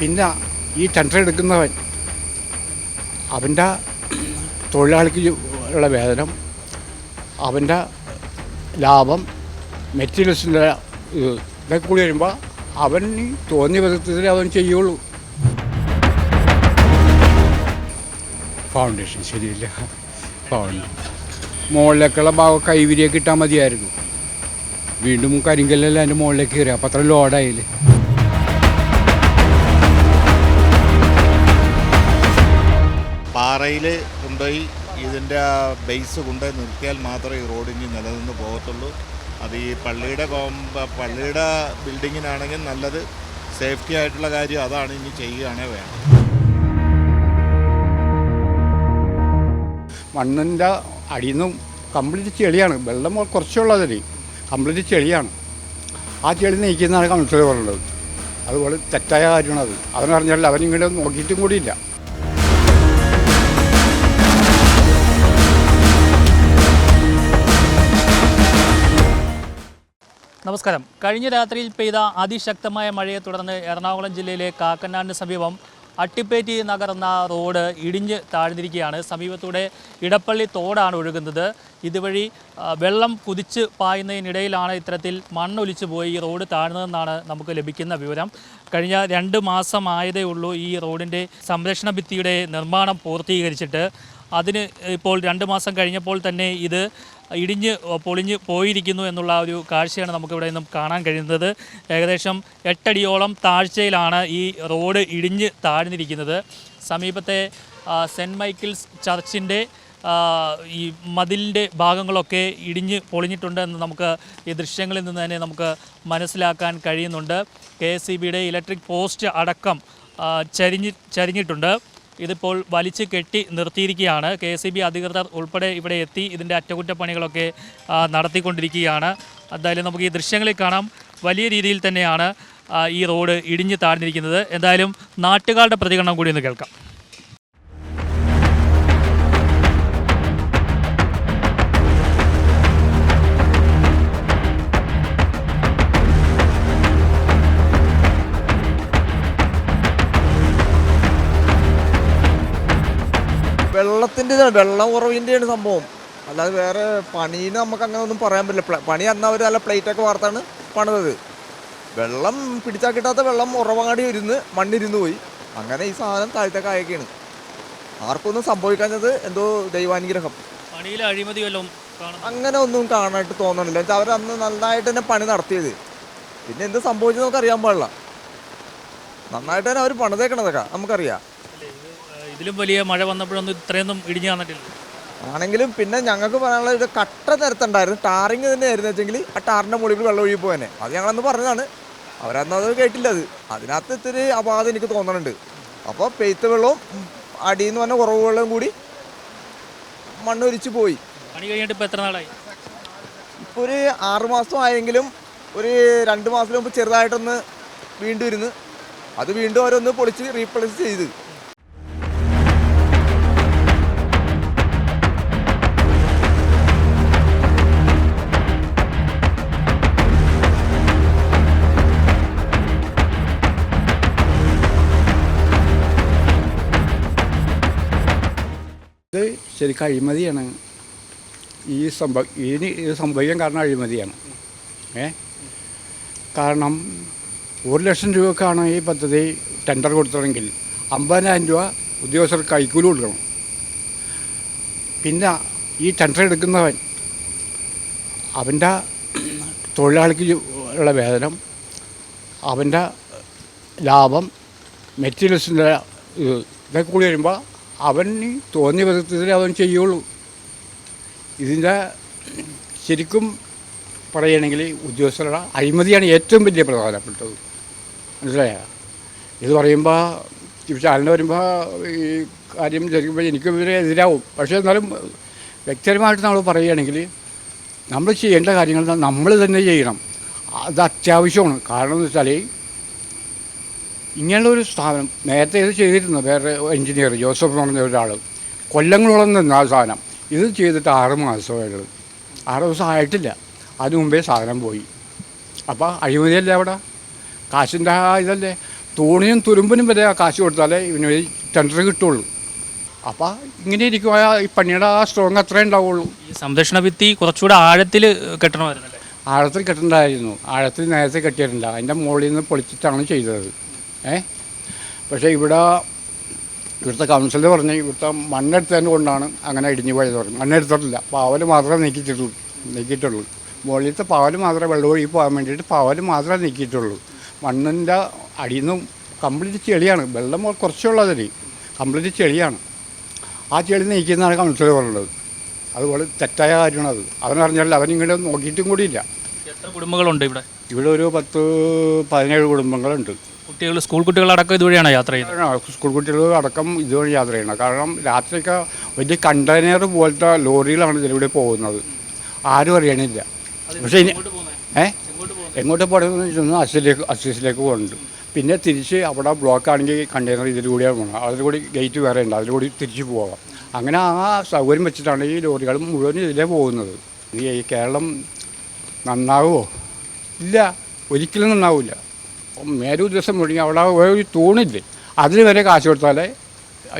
പിന്നെ ഈ ടെൻഡർ എടുക്കുന്നവൻ അവന്റെ തൊഴിലാളിക്ക് ഉള്ള വേതനം അവന്റെ ലാഭം മെറ്റീരിയൽസിന്റെ ഇത് ഇതൊക്കെ കൂടി വരുമ്പോൾ അവൻ തോന്നിയ വിധത്തിൽ അവൻ ചെയ്യുള്ളൂ. ഫൗണ്ടേഷൻ ശരിയില്ല. ഫൗണ്ടേഷൻ മുകളിലേക്കുള്ള ഭാഗം കൈവിരിയൊക്കെ ഇട്ടാൽ മതിയായിരുന്നു. വീണ്ടും കരിങ്കല്ലെല്ലാം അതിന്റെ മുകളിലേക്ക് കയറി അപ്പം അത്ര ലോഡായില്ലേ പാറയിൽ കൊണ്ടുപോയി ഇതിന്റെ ബേസ് കൊണ്ടുപോയി നിർത്തിയാൽ മാത്രമേ ഈ റോഡിന് നിലനിന്ന് പോകത്തുള്ളൂ. അത് ഈ പള്ളിയുടെ കോമ്പ പള്ളിയുടെ ബിൽഡിങ്ങിനാണെങ്കിൽ നല്ലത് സേഫ്റ്റി ആയിട്ടുള്ള കാര്യം അതാണ് ഇനി ചെയ്യുകയാണെങ്കിൽ വേണം മണ്ണിന്റെ അടിയിൽ നിന്നും കംപ്ലീറ്റ് ചെളിയാണ്. വെള്ളം കുറച്ചുള്ളതിന് കംപ്ലീറ്റ് ചെളിയാണ്. ആ ചെളി നീക്കുന്നതാണ് കൗൺസിലർ പറഞ്ഞത്. അതുപോലെ തെറ്റായ കാര്യമാണ് അത്. അവനറിഞ്ഞാൽ അവരിങ്ങനെ നോക്കിയിട്ടും കൂടിയില്ല. നമസ്കാരം. കഴിഞ്ഞ രാത്രിയിൽ പെയ്ത അതിശക്തമായ മഴയെ തുടർന്ന് എറണാകുളം ജില്ലയിലെ കാക്കനാടിന് സമീപം അട്ടിപ്പേറ്റി നഗർന്ന റോഡ് ഇടിഞ്ഞ് താഴ്ന്നിരിക്കുകയാണ്. സമീപത്തൂടെ ഇടപ്പള്ളി തോടാണ് ഒഴുകുന്നത്. ഇതുവഴി വെള്ളം കുതിച്ച് പായുന്നതിനിടയിലാണ് ഇത്തരത്തിൽ മണ്ണൊലിച്ചു പോയി റോഡ് താഴ്ന്നതെന്നാണ് നമുക്ക് ലഭിക്കുന്ന വിവരം. കഴിഞ്ഞ രണ്ട് മാസമായതേ ഉള്ളൂ ഈ റോഡിന്റെ സംരക്ഷണ ഭിത്തിയുടെ നിർമ്മാണം പൂർത്തീകരിച്ചിട്ട്. അതിന് ഇപ്പോൾ രണ്ട് മാസം കഴിഞ്ഞപ്പോൾ തന്നെ ഇത് ഇടിഞ്ഞ് പൊളിഞ്ഞ് പോയിരിക്കുന്നു എന്നുള്ള ഒരു കാഴ്ചയാണ് നമുക്കിവിടെ നിന്നും കാണാൻ കഴിയുന്നത്. ഏകദേശം എട്ടടിയോളം താഴ്ചയിലാണ് ഈ റോഡ് ഇടിഞ്ഞ് താഴ്ന്നിരിക്കുന്നത്. സമീപത്തെ സെന്റ് മൈക്കിൾസ് ചർച്ചിന്റെ ഈ മതിലിന്റെ ഭാഗങ്ങളൊക്കെ ഇടിഞ്ഞ് പൊളിഞ്ഞിട്ടുണ്ട് എന്ന് നമുക്ക് ഈ ദൃശ്യങ്ങളിൽ നിന്ന് തന്നെ നമുക്ക് മനസ്സിലാക്കാൻ കഴിയുന്നുണ്ട്. കെ എസ് ഇലക്ട്രിക് പോസ്റ്റ് അടക്കം ചരിഞ്ഞ് ചരിഞ്ഞിട്ടുണ്ട്. ഇതിപ്പോൾ വലിച്ചു കെട്ടി നിർത്തിയിരിക്കുകയാണ്. കെ എസ് അധികൃതർ ഉൾപ്പെടെ ഇവിടെ എത്തി ഇതിന്റെ അറ്റകുറ്റപ്പണികളൊക്കെ നടത്തിക്കൊണ്ടിരിക്കുകയാണ്. എന്തായാലും നമുക്ക് ഈ ദൃശ്യങ്ങളിൽ കാണാം. വലിയ രീതിയിൽ തന്നെയാണ് ഈ റോഡ് ഇടിഞ്ഞു താഴ്ന്നിരിക്കുന്നത്. എന്തായാലും നാട്ടുകാരുടെ പ്രതികരണം കൂടി ഒന്ന് കേൾക്കാം. വെള്ളത്തിന്റെ ഇതാണ്. വെള്ളം കുറവിന്റെയാണ് സംഭവം. അല്ലാതെ വേറെ പണീന് നമുക്ക് അങ്ങനെ ഒന്നും പറയാൻ പറ്റില്ല. പണി അന്ന് അവർ നല്ല പ്ലേറ്റൊക്കെ വാർത്താണ് പണിതത്. വെള്ളം പിടിച്ചാൽ കിട്ടാത്ത വെള്ളം ഉറവാടി ഇരുന്ന് മണ്ണിരുന്ന് പോയി. അങ്ങനെ ഈ സാധനം താഴത്തെ ആയേക്കാണ്. ആർക്കൊന്നും സംഭവിക്കാഞ്ഞത് എന്തോ ദൈവാനുഗ്രഹം. പണിയിൽ അഴിമതി വല്ലതും അങ്ങനെ ഒന്നും കാണാനായിട്ട് തോന്നണില്ല. അവർ അന്ന് നന്നായിട്ട് തന്നെ പണി നടത്തിയത്. പിന്നെ എന്ത് സംഭവിച്ചത് നമുക്ക് അറിയാൻ പാടില്ല. നന്നായിട്ട് തന്നെ അവർ പണിതേക്കണതൊക്കെ നമുക്കറിയാം. ഇതിലും വലിയ മഴ വന്നപ്പോഴൊന്നും ഇത്രയൊന്നും ഇടിഞ്ഞു വന്നിട്ടില്ല. ആണെങ്കിലും പിന്നെ ഞങ്ങൾക്ക് പറയാനുള്ള ഒരു കട്ട നിരത്തുണ്ടായിരുന്നു. ടാറിങ് തന്നെ ആയിരുന്നു വെച്ചെങ്കിൽ ആ ടാറിന്റെ മുകളിൽ വെള്ളം ഒഴുകി പോകാനെ അത് ഞങ്ങളന്ന് പറഞ്ഞതാണ്. അവരന്ന് അത് കേട്ടില്ല അത്. അതിനകത്ത് ഇത്തിരി അപാധ എനിക്ക് തോന്നുന്നുണ്ട്. അപ്പോൾ പെയ്ത്ത് വെള്ളവും അടിയിൽ നിന്ന് പറഞ്ഞ കുറവ് വെള്ളവും കൂടി മണ്ണൊലിച്ച് പോയി. പണി കഴിഞ്ഞിട്ട് ഇപ്പോൾ എത്ര നാളായി? ഇപ്പോൾ ഒരു ആറ് മാസം ആയെങ്കിലും ഒരു രണ്ട് മാസത്തിന് മുമ്പ് ചെറുതായിട്ടൊന്ന് വീണ്ടും ഇരുന്ന് അത് വീണ്ടും അവരൊന്ന് പൊളിച്ച് റീപ്ലേസ് ചെയ്ത്. ശരിക്കും അഴിമതിയാണ് ഈ സംഭവം ഇനി ഇത് സംഭവിക്കാൻ കാരണം അഴിമതിയാണ്. ഏ? കാരണം ഒരു ലക്ഷം രൂപക്കാണ് ഈ പദ്ധതി ടെൻഡർ കൊടുത്തതെങ്കിൽ അമ്പതിനായിരം രൂപ ഉദ്യോഗസ്ഥർ കൈക്കൂലി കൊടുക്കണം. പിന്നെ ഈ ടെൻഡർ എടുക്കുന്നവൻ അവന്റെ തൊഴിലാളിക്ക് ഉള്ള വേതനം അവന്റെ ലാഭം മെറ്റീരിയൽസിന്റെ ഇത് ഇതൊക്കെ കൂടി വരുമ്പോൾ അവന് തോന്നിയ വിധത്തിൽ അവൻ ചെയ്യുള്ളൂ. ഇതിന്റെ ശരിക്കും പറയുകയാണെങ്കിൽ ഉദ്യോഗസ്ഥരുടെ അഴിമതിയാണ് ഏറ്റവും വലിയ പ്രധാനപ്പെട്ടത്. മനസ്സിലായ? ഇത് പറയുമ്പോൾ ചാനലിന് വരുമ്പോൾ ഈ കാര്യം ചോദിക്കുമ്പോൾ എനിക്കും ഇവരെ എതിരാവും. പക്ഷേ എന്നാലും വ്യക്തിപരമായിട്ട് നമ്മൾ പറയുകയാണെങ്കിൽ നമ്മൾ ചെയ്യേണ്ട കാര്യങ്ങൾ നമ്മൾ തന്നെ ചെയ്യണം. അത് അത്യാവശ്യമാണ്. കാരണം എന്ന് വെച്ചാൽ ഇങ്ങനെയുള്ള ഒരു സ്ഥാപനം നേരത്തെ ഇത് ചെയ്തിരുന്നു. വേറെ എഞ്ചിനീയർ ജോസഫ് എന്ന് പറഞ്ഞ ഒരാൾ കൊല്ലങ്ങളോളം നിന്ന ആ സാധനം. ഇത് ചെയ്തിട്ട് ആറ് മാസമായുള്ളത് ആറ് ദിവസം ആയിട്ടില്ല. അതിനു മുമ്പേ സാധനം പോയി. അപ്പോൾ അഴിമതിയല്ലേ അവിടെ? കാശിന്റെ ആ ഇതല്ലേ? തൂണിനും തുരുമ്പിനും വരെ ആ കാശ് കൊടുത്താലേ ഇവന് ടെൻഡർ കിട്ടുള്ളൂ. അപ്പോൾ ഇങ്ങനെ ഇരിക്കും ആ ഈ പണിയുടെ ആ സ്ട്രോങ് അത്രേ ഉണ്ടാവുള്ളൂ. ഈ സംരക്ഷണ ഭിത്തി കുറച്ചുകൂടെ ആഴത്തിൽ കെട്ടണമായിരുന്നു ആഴത്തിൽ കെട്ടണ്ടായിരുന്നു. ആഴത്തിൽ നേരത്തെ കെട്ടിയിട്ടില്ല. അതിന്റെ മുകളിൽ നിന്ന് പൊളിച്ചിട്ടാണ് ചെയ്തത്. ഏ? പക്ഷേ ഇവിടെ ഇവിടുത്തെ കൗൺസിലർ പറഞ്ഞ് ഇവിടുത്തെ മണ്ണെടുത്തതിന് കൊണ്ടാണ് അങ്ങനെ ഇടിഞ്ഞു പോയത് പറഞ്ഞു. മണ്ണെടുത്തിട്ടില്ല. പാവൽ മാത്രമേ നീക്കിയിട്ടുള്ളൂ. നീക്കിയിട്ടുള്ളൂ. മുകളിലത്തെ പാവൽ മാത്രമേ വെള്ളം ഒഴുകി പോകാൻ വേണ്ടിയിട്ട് പാവൽ മാത്രമേ നീക്കിയിട്ടുള്ളൂ. മണ്ണിന്റെ അടിയിൽ നിന്നും കംപ്ലീറ്റ് ചെളിയാണ്. വെള്ളം കുറച്ചുള്ളതിന് കംപ്ലീറ്റ് ചെളിയാണ്. ആ ചെളി നീക്കുന്നതാണ് കൗൺസിലർ പറഞ്ഞത്. അതുപോലെ തെറ്റായ കാര്യമാണ് അത്. അവനറിഞ്ഞാൽ ഇങ്ങനെ നോക്കിയിട്ടും കൂടിയില്ല. എത്ര കുടുംബങ്ങളുണ്ട് ഇവിടെ? ഇവിടെ ഒരു പത്ത് പതിനേഴ് കുടുംബങ്ങളുണ്ട്. കുട്ടികൾ സ്കൂൾ കുട്ടികളടക്കം ഇതുവഴിയാണ് യാത്ര ചെയ്യുന്നത്? സ്കൂൾ കുട്ടികൾ അടക്കം ഇതുവഴി യാത്ര ചെയ്യണം കാരണം രാത്രിയൊക്കെ വലിയ കണ്ടെയ്നർ പോലത്തെ ലോറികളാണ് ഇതിലൂടെ പോകുന്നത്. ആരും അറിയണില്ല. പക്ഷേ ഇനി ഏ? എങ്ങോട്ട് പോകണമെന്ന് വെച്ചാൽ അസിലേക്ക് അസീസിലേക്ക് പോകുന്നുണ്ട് പിന്നെ തിരിച്ച് അവിടെ ബ്ലോക്ക് ആണെങ്കിൽ കണ്ടെയ്നർ ഇതിലൂടെയാണ് പോകണം അതിലൂടെ ഗേറ്റ് വേറെ ഉണ്ട്. അതിലൂടെ തിരിച്ച് പോകാം അങ്ങനെ ആ സൗകര്യം വെച്ചിട്ടാണ് ഈ ലോറികൾ മുഴുവൻ ഇതിലേ പോകുന്നത്. ഈ കേരളം നന്നാവുമോ? ഇല്ല. ഒരിക്കലും നന്നാവില്ല മേലു ദിവസം മുഴുവൻ അവിടെ ഒരു തൂണില്ലേ അതിന് വരെ കാശ് കൊടുത്താലേ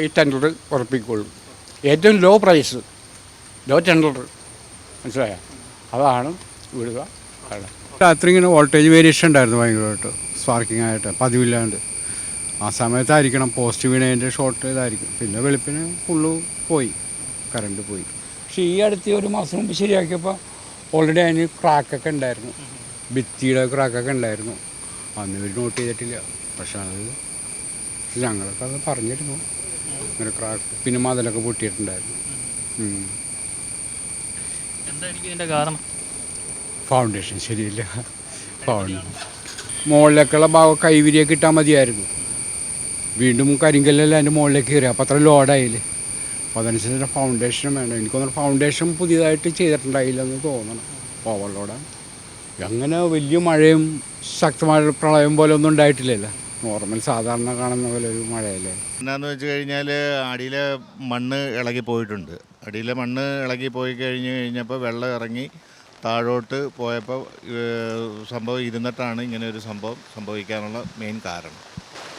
ഈ ടെൻഡർ ഉറപ്പിക്കുള്ളൂ. ഏറ്റവും ലോ പ്രൈസ് ലോ ടെൻഡർ. മനസ്സിലായ? അതാണ് വിടുക രാത്രി ഇങ്ങനെ വോൾട്ടേജ് വേരിയേഷൻ ഉണ്ടായിരുന്നു ഭയങ്കരമായിട്ട് സ്പാർക്കിംഗ് ആയിട്ട് പതിവില്ലാണ്ട്. ആ സമയത്തായിരിക്കണം പോസ്റ്റ് വീണതിന്റെ ഷോർട്ട് ഇതായിരിക്കും. പിന്നെ വെളുപ്പിന് ഫുള്ള് പോയി കറണ്ട് പോയി. പക്ഷേ ഈ അടുത്ത് ഒരു മാസം മുമ്പ് ശരിയാക്കിയപ്പോൾ ഓൾറെഡി അതിന് ക്രാക്കൊക്കെ ഉണ്ടായിരുന്നു. ഭിത്തിയുടെ ക്രാക്കൊക്കെ ഉണ്ടായിരുന്നു. അന്ന് ഇവർ നോട്ട് ചെയ്തിട്ടില്ല. പക്ഷെ അത് ഞങ്ങളൊക്കെ അത് പറഞ്ഞിരുന്നു. ഇങ്ങനെ ക്രാക്ക് പിന്നെ മതിലൊക്കെ പൊട്ടിയിട്ടുണ്ടായിരുന്നു. എന്തായിരിക്കും ഇതിന്റെ കാരണം? ഫൗണ്ടേഷൻ ശരിയില്ല. ഫൗണ്ടേഷൻ മുകളിലേക്കുള്ള ഭാഗം കൈവിരിയൊക്കെ ഇട്ടാൽ മതിയായിരുന്നു. വീണ്ടും കരിങ്കല്ലെല്ലാം അതിന്റെ മുകളിലേക്ക് കയറി. അപ്പോൾ അത്ര ലോഡായില്ലേ അപ്പോൾ അതനുസരിച്ച് ഫൗണ്ടേഷൻ വേണം. എനിക്കൊന്നും ഫൗണ്ടേഷൻ പുതിയതായിട്ട് ചെയ്തിട്ടുണ്ടായില്ലെന്ന് തോന്നണം. ഓവർ ലോഡാണ് അങ്ങനെ വലിയ മഴയും ശക്തമായ പ്രളയം പോലെ ഒന്നും ഉണ്ടായിട്ടില്ലല്ലോ. നോർമൽ സാധാരണ കാണുന്ന പോലെ ഒരു മഴയല്ലേ? എന്നാന്ന് വെച്ച് കഴിഞ്ഞാൽ അടിയിലെ മണ്ണ് ഇളകി പോയിട്ടുണ്ട്. അടിയിലെ മണ്ണ് ഇളകി പോയി കഴിഞ്ഞ് കഴിഞ്ഞപ്പോൾ വെള്ളം ഇറങ്ങി താഴോട്ട് പോയപ്പോൾ സംഭവം ഇരുന്നിട്ടാണ് ഇങ്ങനെ ഒരു സംഭവം സംഭവിക്കാനുള്ള മെയിൻ കാരണം.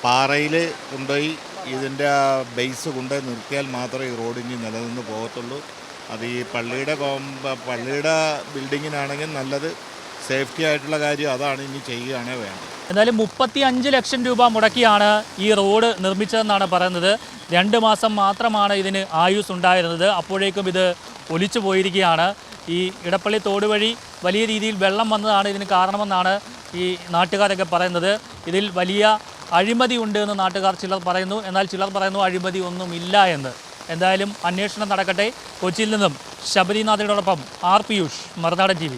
പാറയിൽ കൊണ്ടുപോയി ഇതിന്റെ ബേസ് കൊണ്ടുപോയി നിർത്തിയാൽ മാത്രമേ ഈ റോഡിന് നിലനിന്ന് പോകത്തുള്ളൂ. അത് ഈ പള്ളിയുടെ കോമ്പ പള്ളിയുടെ ബിൽഡിങ്ങിനാണെങ്കിൽ നല്ലത് സേഫ്റ്റി ആയിട്ടുള്ള കാര്യം അതാണ് ഇനി ചെയ്യുകയാണേ വേണ്ടത്. എന്നാലും മുപ്പത്തി അഞ്ച് ലക്ഷം രൂപ മുടക്കിയാണ് ഈ റോഡ് നിർമ്മിച്ചതെന്നാണ് പറയുന്നത്. രണ്ട് മാസം മാത്രമാണ് ഇതിന് ആയുസ് ഉണ്ടായിരുന്നത് അപ്പോഴേക്കും ഇത് ഒലിച്ചു പോയിരിക്കുകയാണ്. ഈ ഇടപ്പള്ളി തോട് വഴി വലിയ രീതിയിൽ വെള്ളം വന്നതാണ് ഇതിന് കാരണമെന്നാണ് ഈ നാട്ടുകാരൊക്കെ പറയുന്നത്. ഇതിൽ വലിയ അഴിമതി ഉണ്ട് എന്ന് നാട്ടുകാർ ചിലർ പറയുന്നു. എന്നാൽ ചിലർ പറയുന്നു അഴിമതി ഒന്നുമില്ല എന്ന്. എന്തായാലും അന്വേഷണം നടക്കട്ടെ. കൊച്ചിയിൽ നിന്നും ശബരിനാഥിനോടൊപ്പം ആർ പിയൂഷ് മറുനാടൻ ടി